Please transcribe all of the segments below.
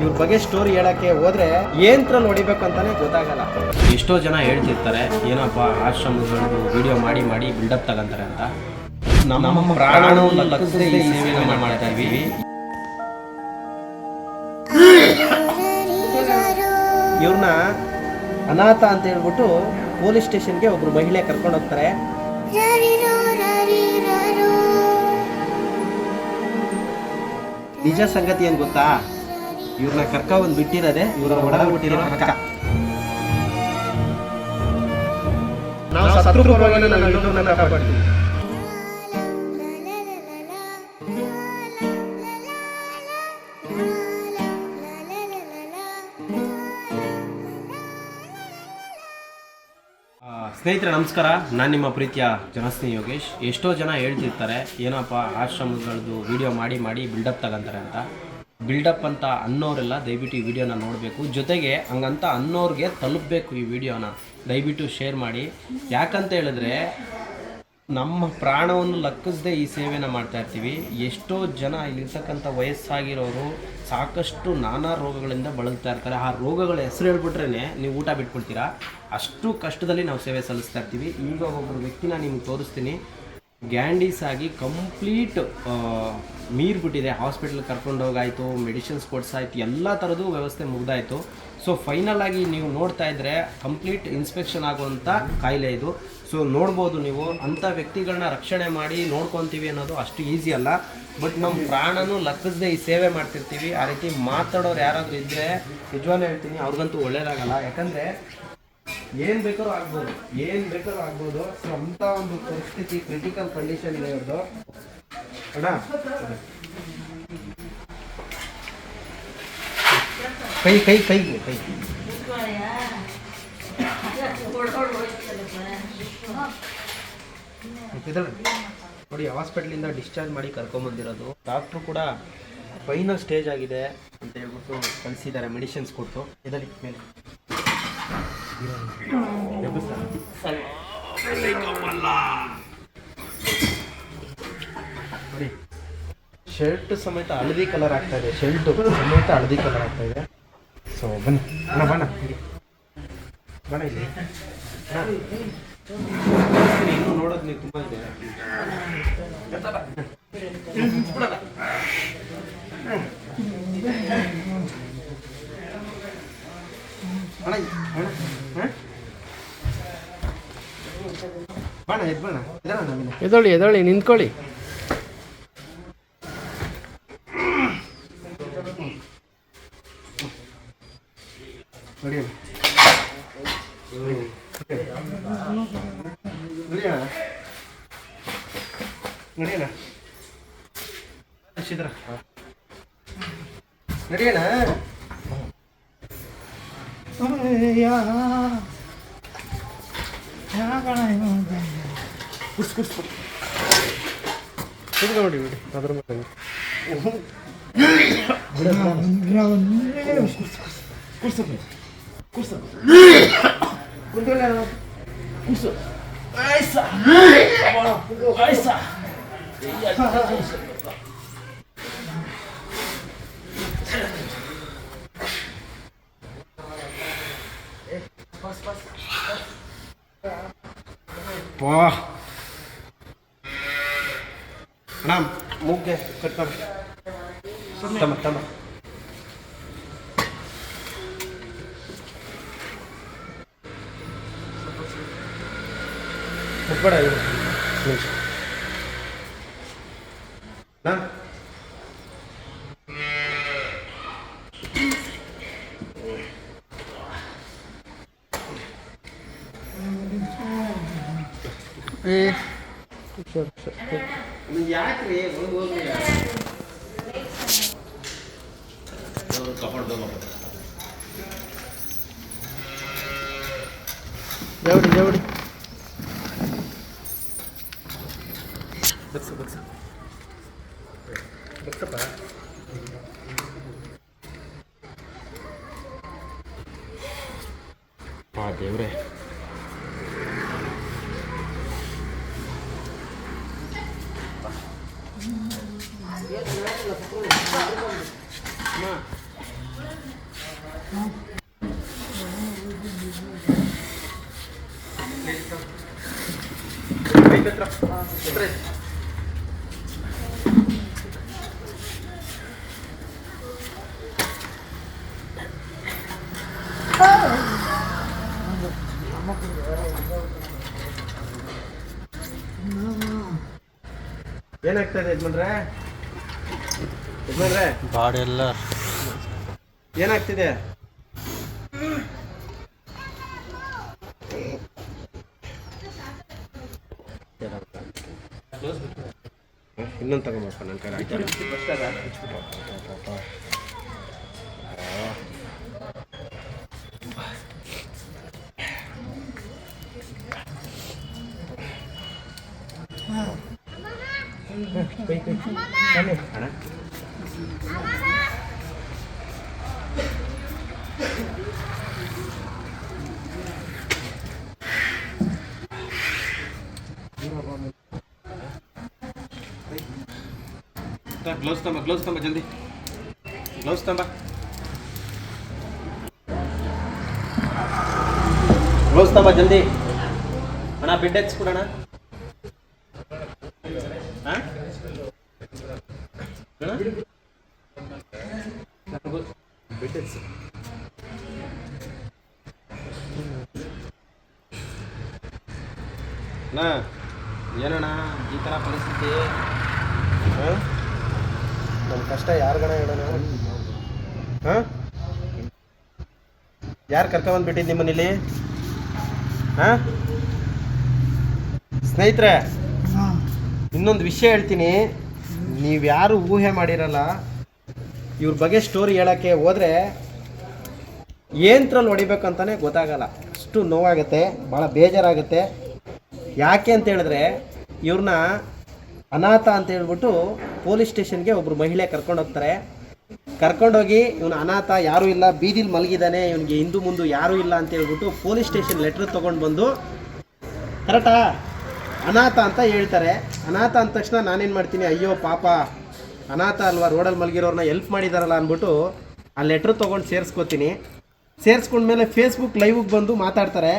ಇವ್ರ ಬಗ್ಗೆ ಸ್ಟೋರಿ ಹೇಳಕ್ಕೆ ಹೋದ್ರೆ ಏನ್ರಲ್ಲಿ ನೋಡಿಬೇಕು ಅಂತಾನೆ ಗೊತ್ತಾಗಲ್ಲ. ಎಷ್ಟೋ ಜನ ಹೇಳ್ತಿರ್ತಾರೆ ಏನಪ್ಪ ಆಶ್ರಮಗಳು ವಿಡಿಯೋ ಮಾಡಿ ಮಾಡಿ ಬಿಲ್ಡಪ್ ತಗಂತಾರೆ ಅಂತ. ನಮ್ಮ ಪ್ರಾಣವನ್ನು ಈ ಮಾಡ್ತಾ ಇದೀವಿ. ಇವ್ರನ್ನ ಅನಾಥ ಅಂತ ಹೇಳ್ಬಿಟ್ಟು ಪೊಲೀಸ್ ಸ್ಟೇಷನ್ಗೆ ಒಬ್ರು ಮಹಿಳೆ ಕರ್ಕೊಂಡು ಹೋಗ್ತಾರೆ. ನಿಜ ಸಂಗತಿ ಏನ್ ಗೊತ್ತಾ? ಇವ್ರನ್ನ ಕರ್ಕ ಒಂದು ಬಿಟ್ಟಿರೋದೆ ಇವ್ರ ಹೊಡೆದ್ಬಿಟ್ಟಿರೋ ಅಕ್ಕ ನಾವು ಸತ್ರು ಕಾಪಾಡ್ತೀವಿ. ಸ್ನೇಹಿತರೆ ನಮಸ್ಕಾರ. ನಾನು ನಿಮ್ಮ ಪ್ರೀತಿಯ ಜನಸ್ನೇಹಿ ಯೋಗೇಶ್. ಎಷ್ಟೋ ಜನ ಹೇಳ್ತಿರ್ತಾರೆ ಏನಪ್ಪ ಆಶ್ರಮಗಳದ್ದು ವಿಡಿಯೋ ಮಾಡಿ ಮಾಡಿ ಬಿಲ್ಡಪ್ ತಗೊಂತಾರೆ ಅಂತ. ಬಿಲ್ಡಪ್ ಅಂತ ಅನ್ನೋರೆಲ್ಲ ದಯವಿಟ್ಟು ಈ ವಿಡಿಯೋನ ನೋಡಬೇಕು. ಜೊತೆಗೆ ಹಂಗಂತ ಅನ್ನೋರಿಗೆ ತಲುಪಬೇಕು ಈ ವಿಡಿಯೋನ. ದಯವಿಟ್ಟು ಶೇರ್ ಮಾಡಿ. ಯಾಕಂತ ಹೇಳಿದ್ರೆ, ನಮ್ಮ ಪ್ರಾಣವನ್ನು ಲಕ್ಕಿಸದೆ ಈ ಸೇವೆನ ಮಾಡ್ತಾ ಇರ್ತೀವಿ. ಎಷ್ಟೋ ಜನ ಇಲ್ಲಿರ್ತಕ್ಕಂಥ ವಯಸ್ಸಾಗಿರೋರು ಸಾಕಷ್ಟು ನಾನಾ ರೋಗಗಳಿಂದ ಬಳಲ್ತಾ ಇರ್ತಾರೆ. ಆ ರೋಗಗಳ ಹೆಸರು ಹೇಳ್ಬಿಟ್ರೇ ನೀವು ಊಟ ಬಿಟ್ಬಿಡ್ತೀರಾ? ಅಷ್ಟು ಕಷ್ಟದಲ್ಲಿ ನಾವು ಸೇವೆ ಸಲ್ಲಿಸ್ತಾ ಇರ್ತೀವಿ. ಈಗ ಒಬ್ಬರು ವ್ಯಕ್ತಿನ ನಿಮ್ಗೆ ತೋರಿಸ್ತೀನಿ. ಗ್ಯಾಂಡೀಸ್ ಆಗಿ ಕಂಪ್ಲೀಟ್ ಮೀರ್ಬಿಟ್ಟಿದೆ. ಹಾಸ್ಪಿಟ್ಲ್ ಕರ್ಕೊಂಡು ಹೋಗಾಯ್ತು ಮೆಡಿಸಿನ್ಸ್ ಕೊಡ್ಸಾಯ್ತು, ಎಲ್ಲ ಥರದ್ದು ವ್ಯವಸ್ಥೆ ಮುಗ್ದಾಯ್ತು. ಸೊ ಫೈನಲ್ ಆಗಿ ನೀವು ನೋಡ್ತಾ ಇದ್ರೆ ಕಂಪ್ಲೀಟ್ ಇನ್ಸ್ಪೆಕ್ಷನ್ ಆಗುವಂಥ ಕಾಯಿಲೆ ಇದು. ಸೊ ನೋಡ್ಬೋದು ನೀವು. ಅಂಥ ವ್ಯಕ್ತಿಗಳನ್ನ ರಕ್ಷಣೆ ಮಾಡಿ ನೋಡ್ಕೊತೀವಿ ಅನ್ನೋದು ಅಷ್ಟು ಈಸಿ ಅಲ್ಲ. ಬಟ್ ನಮ್ಮ ಪ್ರಾಣನೂ ಲಕ್ಕಿಸದೆ ಈ ಸೇವೆ ಮಾಡ್ತಿರ್ತೀವಿ. ಆ ರೀತಿ ಮಾತಾಡೋರು ಯಾರಾದರೂ ಇದ್ದರೆ ನಿಜವಾಗ್ಲೂ ಹೇಳ್ತೀನಿ, ಅವ್ರಿಗಂತೂ ಒಳ್ಳೇದಾಗಲ್ಲ. ಯಾಕಂದರೆ ಏನ್ ಬೇಕಾದ್ರೂ ಆಗ್ಬೋದು. ಏನ್ ಬೇಕಾದ್ರೂ ಆಗ್ಬೋದು. ಸೊ ಅಂತ ಒಂದು ಪರಿಸ್ಥಿತಿ ಕ್ರಿಟಿಕಲ್ ಕಂಡೀಷನ್ ಇದೆ ಇವ್ರದ್ದು ಅಣ್ಣ? ಕೈ ಕೈ ಕೈ ಕೈ. ನೋಡಿ ಇಂದ ಡಿಸ್ಚಾರ್ಜ್ ಮಾಡಿ ಕರ್ಕೊಂಬಂದಿರೋದು ಡಾಕ್ಟ್ರು ಕೂಡ ಫೈನಲ್ ಸ್ಟೇಜ್ ಆಗಿದೆ ಅಂತ ಹೇಳ್ಬಿಟ್ಟು ಕಲಿಸಿದ್ದಾರೆ ಮೆಡಿಸಿನ್ಸ್ ಕೊಟ್ಟು. ಇದರಲ್ಲಿ ಮೇಲೆ. ಶರ್ಟ್ ಸಮೇತ ಹಳದಿ ಕಲರ್ ಆಗ್ತಾ ಇದೆ ಶರ್ಟ್ ಸಮೇತ ಹಳದಿ ಕಲರ್ ಆಗ್ತಾ ಇದೆ ಸೊ ಬನ್ನಿ ಅಣ್ಣ ಬಣ್ಣ ಬಣ್ಣ ಇಲ್ಲಿ. ಇನ್ನೂ ನೋಡೋದು ನೀವು ತುಂಬ ಇದೆ ಅಣ್ಣ ಅಣ್ಣ ಹ? ಬಣ್ಣ ಎದ್ದು ಬಣ್ಣ ಇದಣ್ಣ ನಮ್ಮಿನ ಎದೊಳಿ ಎದೊಳಿ ನಿಂತ್ಕೊಳ್ಳಿ. ಯಾ ಅಣ್ಣ. ನೋಡಿ ಅಣ್ಣ ನೋಡಿ ಅಣ್ಣ ಹರ್ಷಿದ್ರ ನೋಡಿ ಅಣ್ಣ ಕುರ್ಸ್ ಕುರ್ಸ್ ನೋಡಿ ಬಿಡಿ ಅದ್ರ ಮೇಲೆ ಕುರ್ಸು ಕುರ್ಸು ಕುಂತ್ಕೊಳ್ಳಿ ಅಣ್ಣ. ಕುರ್ಸು ಆಯ್ಸ ಆಯ್ಸ ವಾ ಅಣ್ಣ ಮೂಗ್ಗೆ ಕಟ್ ಮಾಡಿ ತಮ್ಮ ತಮ್ಮ ಮುಟ್ಬೇಡ ಇರು. ನಿಮಿಷ. ನಾ ಯಾಕ್ರಿ? ಹೋಗಿ ಜವಡಿ ಜವಡಿ ಬಗ್ಸು ಬಗ್ಸಪ್ಪ ಆ ದೇವ್ರೆ. ಏನಾಗ್ತಾ ಇದೆ ಯಜಮಾನ್ರೆ? ಯಜಮಾನ್ರೆ? ಬಾಡಿ ಎಲ್ಲ ಏನಾಗ್ತಿದೆ? ಇನ್ನೊಂದು ತಗೊಂಬಪ್ಪ ನನ್ನ ಕೈ ಅಣ್ಣ. ಗ್ಲೌಸ್ ತಂಬ ಗ್ಲೌಸ್ ತಂಬ ಜಲ್ದಿ ಗ್ಲೌಸ್ ತಂಬ ಗ್ಲೌಸ್ ತಂಬ ಜಲ್ದಿ ಅಣ್ಣ ಬಿಡ್ ಹಚ್ಕೊಡಣ ಬಿಡ್ ಹಚ್ಚು ಅಣ್ಣ ಏನಣ್ಣ ಈ ಥರ ಪರಿಸ್ಥಿತಿ ನಮ್ಮ ಕಷ್ಟ ಯಾರಿಗಣ ಹೇಳೋಣ? ಹಾಂ? ಯಾರು ಕರ್ಕೊಂಡ್ ಬಿಟ್ಟಿದ್ದು ನಿಮ್ಮನೇಲಿ ಹಾಂ? ಸ್ನೇಹಿತರೆ ಇನ್ನೊಂದು ವಿಷಯ ಹೇಳ್ತೀನಿ. ನೀವು ಯಾರು ಊಹೆ ಮಾಡಿರಲ್ಲ ಇವ್ರ ಬಗ್ಗೆ ಸ್ಟೋರಿ ಹೇಳೋಕ್ಕೆ ಹೋದರೆ ಏನ್ರಲ್ಲಿ ಹೊಡಿಬೇಕಂತಾನೆ ಗೊತ್ತಾಗಲ್ಲ. ಅಷ್ಟು ನೋವಾಗುತ್ತೆ ಭಾಳ ಬೇಜಾರಾಗುತ್ತೆ. ಯಾಕೆ ಅಂತ ಹೇಳಿದ್ರೆ ಇವ್ರನ್ನ ಅನಾಥ ಅಂತ ಹೇಳ್ಬಿಟ್ಟು ಪೊಲೀಸ್ ಸ್ಟೇಷನ್ಗೆ ಒಬ್ರು ಮಹಿಳೆ ಕರ್ಕೊಂಡು ಹೋಗ್ತಾರೆ. ಕರ್ಕೊಂಡೋಗಿ ಇವನು ಅನಾಥ ಯಾರೂ ಇಲ್ಲ, ಬೀದಿಲಿ ಮಲಗಿದ್ದಾನೆ ಇವನಿಗೆ ಹಿಂದು ಮುಂದು ಯಾರೂ ಇಲ್ಲ ಅಂತ ಹೇಳ್ಬಿಟ್ಟು ಪೊಲೀಸ್ ಸ್ಟೇಷನ್ ಲೆಟ್ರ್ ತೊಗೊಂಡು ಬಂದು ಕರೆಕ್ಟಾ? ಅನಾಥ ಅಂತ ಹೇಳ್ತಾರೆ. ಅನಾಥ ಅಂದ ತಕ್ಷಣ ನಾನೇನು ಮಾಡ್ತೀನಿ, ಅಯ್ಯೋ ಪಾಪ, ಅನಾಥ ಅಲ್ವಾ ರೋಡಲ್ಲಿ ಮಲಗಿರೋರ್ನ ಎಲ್ಪ್ ಮಾಡಿದಾರಲ್ಲ ಅಂದ್ಬಿಟ್ಟು ಆ ಲೆಟ್ರ್ ತೊಗೊಂಡು ಸೇರಿಸ್ಕೋತೀನಿ. ಸೇರಿಸ್ಕೊಂಡ್ಮೇಲೆ ಫೇಸ್ಬುಕ್ ಲೈವ್ಗೆ ಬಂದು ಮಾತಾಡ್ತಾರೆ.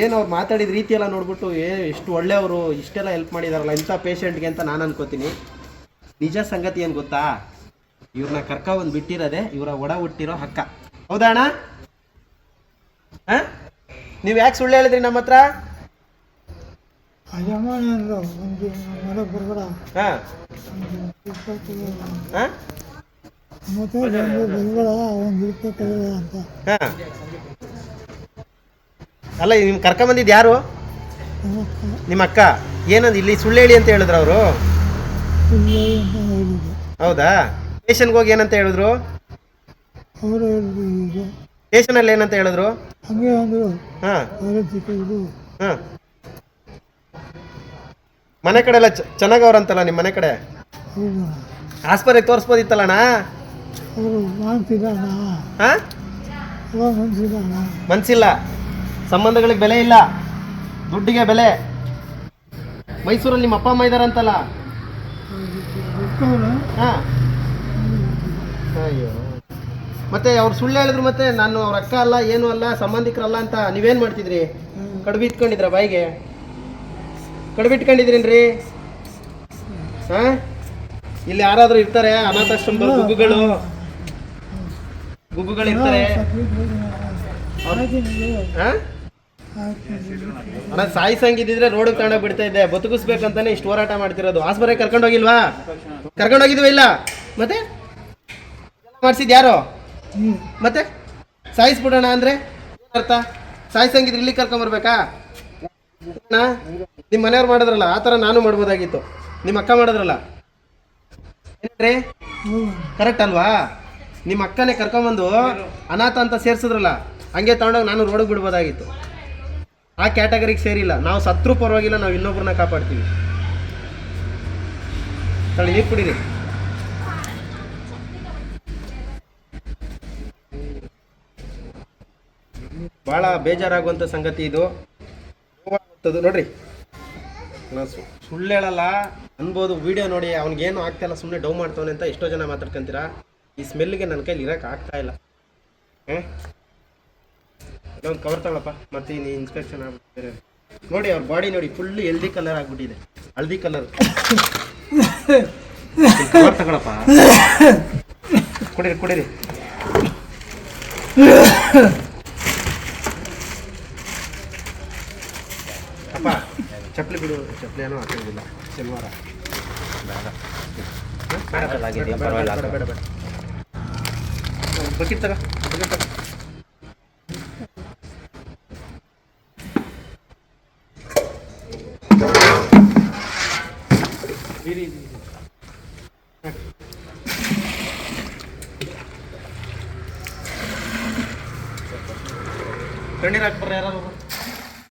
ಏನು ಅವ್ರು ಮಾತಾಡಿದ ರೀತಿ ಎಲ್ಲ ನೋಡ್ಬಿಟ್ಟು ಏ ಎಷ್ಟು ಒಳ್ಳೆಯವರು ಇಷ್ಟೆಲ್ಲ ಹೆಲ್ಪ್ ಮಾಡಿದಾರಲ್ಲ ಇಂಥ ಪೇಷಂಟ್ಗೆ ಅಂತ ನಾನು ಅನ್ಕೋತೀನಿ. ನಿಜ ಸಂಗತಿ ಏನು ಗೊತ್ತಾ? ಇವ್ರನ್ನ ಕರ್ಕೊಬಂದು ಬಿಟ್ಟಿರೋದೆ ಇವರ ಒಡ ಹುಟ್ಟಿರೋ ಹಕ್ಕ. ಹೌದಾ ಅಣ್ಣ? ಹಾಂ? ನೀವು ಯಾಕೆ ಸುಳ್ಳು ಹೇಳಿದ್ರಿ ನಮ್ಮ ಹತ್ರ? ಮತ್ತೆ ಒಂದು ಮನೆ ಬಿಡ್ತಾ ಹಾಂ. ಅಲ್ಲ ನಿಮ್ ಕರ್ಕೊಂಬಂದಿದ್ದು ಯಾರು? ನಿಮ್ಮ ಅಕ್ಕ? ಏನಂದ್ ಇಲ್ಲಿ ಸುಳ್ಳು ಹೇಳಿ ಅಂತ ಹೇಳಿದ್ರು ಅವರು? ಹೌದಾ? ಸ್ಟೇಷನ್ಗೆ ಹೋಗಿ ಏನಂತ ಹೇಳಿದ್ರು? ಸ್ಟೇಷನ್ ಅಲ್ಲಿ ಸ್ಟೇಷನಲ್ಲಿ ಏನಂತ ಹೇಳಿದ್ರು? ಹಾಂ. ಹಾಂ. ಮನೆ ಕಡೆ ಎಲ್ಲ ಚೆನ್ನಾಗವ್ರಂತಲ್ಲ ನಿಮ್ಮ ಮನೆ ಕಡೆ? ಆಸ್ಪತ್ರೆಗೆ ತೋರಿಸ್ಬೋದಿತ್ತಲ್ಲಣ್ಣ? ಹಾಂ? ಮನ್ಸಿಲ್ಲ. ಸಂಬಂಧಗಳಿಗೆ ಬೆಲೆ ಇಲ್ಲ. ದುಡ್ಡಿಗೆ ಬೆಲೆ. ಮೈಸೂರಲ್ಲಿ ನಿಮ್ಮ ಅಪ್ಪ ಅಮ್ಮ ಇದಾರಂತಲ್ಲ? ಬಿಟ್ಟವನು ಹಾಂ. ಅಯ್ಯೋ. ಮತ್ತೆ ಅವ್ರು ಸುಳ್ಳು ಹೇಳಿದ್ರು ಮತ್ತೆ ನಾನು ಅವ್ರ ಅಕ್ಕ ಅಲ್ಲ ಏನು ಅಲ್ಲ ಸಂಬಂಧಿಕರಲ್ಲ ಅಂತ ನೀವೇನು ಮಾಡ್ತಿದ್ರಿ? ಕಡುಬು ಇಟ್ಕೊಂಡಿದ್ರ ಬಾಯಿಗೆ? ಕಡುಬು ಇಟ್ಕೊಂಡಿದ್ರೇನ್ರಿ ಹಾಂ? ಇಲ್ಲಿ ಯಾರಾದರೂ ಇರ್ತಾರೆ? ಅನಾಥಾಶ್ರಮದವ್ರು ಗುಬ್ಬುಗಳು ಗುಬ್ಬುಗಳು ಇರ್ತಾರೆ? ಹಾಂ? ಅಣ್ಣ ಸಾಯಿಸಂಗಿದ್ರೆ ರೋಡ್ ತಗೊಂಡ ಬಿಡ್ತಾ ಇದ್ದೆ. ಬದುಕಿಸ್ಬೇಕಂತಾನೆ ಇಷ್ಟು ಹೋರಾಟ ಮಾಡ್ತಿರೋದು. ಆಸ್ಪತ್ರೆಗೆ ಕರ್ಕೊಂಡೋಗಿಲ್ವಾ ಕರ್ಕೊಂಡೋಗಿದ್ವಿ ಇಲ್ಲ? ಮತ್ತೆ? ಮಾಡಿಸಿದ್ ಯಾರು? ಮತ್ತೆ? ಸಾಯಿಸ್ಬಿಡೋಣ ಅಂದ್ರೆ? ಅರ್ಥ? ಅರ್ಥ ಸಂಗೀತ ಇಲ್ಲಿ ಕರ್ಕೊಂಬರ್ಬೇಕಾ ನಿಮ್ಮ ಮನೆಯವ್ರು ಮಾಡಿದ್ರಲ್ಲ, ಆ ಥರ ನಾನು ಮಾಡ್ಬೋದಾಗಿತ್ತು. ನಿಮ್ಮ ಅಕ್ಕ ಮಾಡಿದ್ರಲ್ಲ. ಏನ್ರಿ ಕರೆಕ್ಟ್ ಅಲ್ವಾ? ನಿಮ್ಮ ಅಕ್ಕನೇ ಕರ್ಕೊಂಬಂದು ಅನಾಥ ಅಂತ ಸೇರ್ಸಿದ್ರಲ್ಲ, ಹಂಗೆ ತಗೊಂಡೋಗಿ ನಾನು ರೋಡಿಗೆ ಬಿಡ್ಬೋದಾಗಿತ್ತು. ಆ ಕ್ಯಾಟಗರಿಗೆ ಸೇರಿಲ್ಲ. ನಾವು ಸತ್ರು ಪರವಾಗಿಲ್ಲ, ನಾವು ಇನ್ನೊಬ್ಬರನ್ನ ಕಾಪಾಡ್ತೀವಿ. ತಳಿ ಕುಡೀರಿ. ಭಾಳ ಬೇಜಾರಾಗುವಂಥ ಸಂಗತಿ ಇದು. ನೋಡ್ರಿ. ಸುಳ್ಳು ಹೇಳಲ್ಲ. ಅನ್ಬೋದು, ವಿಡಿಯೋ ನೋಡಿ, ಅವ್ನಿಗೇನು ಆಗ್ತಾಯಿಲ್ಲ ಸುಮ್ಮನೆ ಡೌ ಮಾಡ್ತಾವನೆ ಅಂತ ಎಷ್ಟೋ ಜನ ಮಾತಾಡ್ಕೊಂತೀರಾ. ಈ ಸ್ಮೆಲ್ಗೆ ನನ್ನ ಕೈಲಿ ಇರೋಕೆ ಆಗ್ತಾ ಇಲ್ಲ. ಹಾಂ ಒಂದು ಕವರ್ ತಗೊಳಪ್ಪ. ಮತ್ತೆ ಇನ್ನು ಇನ್ಸ್ಪೆಕ್ಷನ್ ಆಗ್ಬಿಟ್ಟಿದೆ. ನೋಡಿ ಅವ್ರ ಬಾಡಿ ನೋಡಿ ಫುಲ್ ಎಲ್ದಿ ಕಲರ್ ಆಗ್ಬಿಟ್ಟಿದೆ. ಹಲ್ದಿ ಕಲರ್ ಕವರ್ ತಗೊಳಪ್ಪ. ಕುಡೀರಿ ಕುಡೀರಿ. ಅಪ್ಪ ಚಪ್ಪಲಿ ಬಿಡು. ಚಪ್ಪಲಿ ಏನೋ ಹಾಕಿರೋದಿಲ್ಲ ಶನಿವಾರ. ಬೇಡ ಬೇಡ, ಬೇಡ, ಬೇಡ. ಬಕೆಟ್ ತಗ ಬಕೆಟ್ ತಗ. ಹಾಕು. ತಣ್ಣೀರು ಹಾಕ್ಬರ್ರಿ ಯಾರು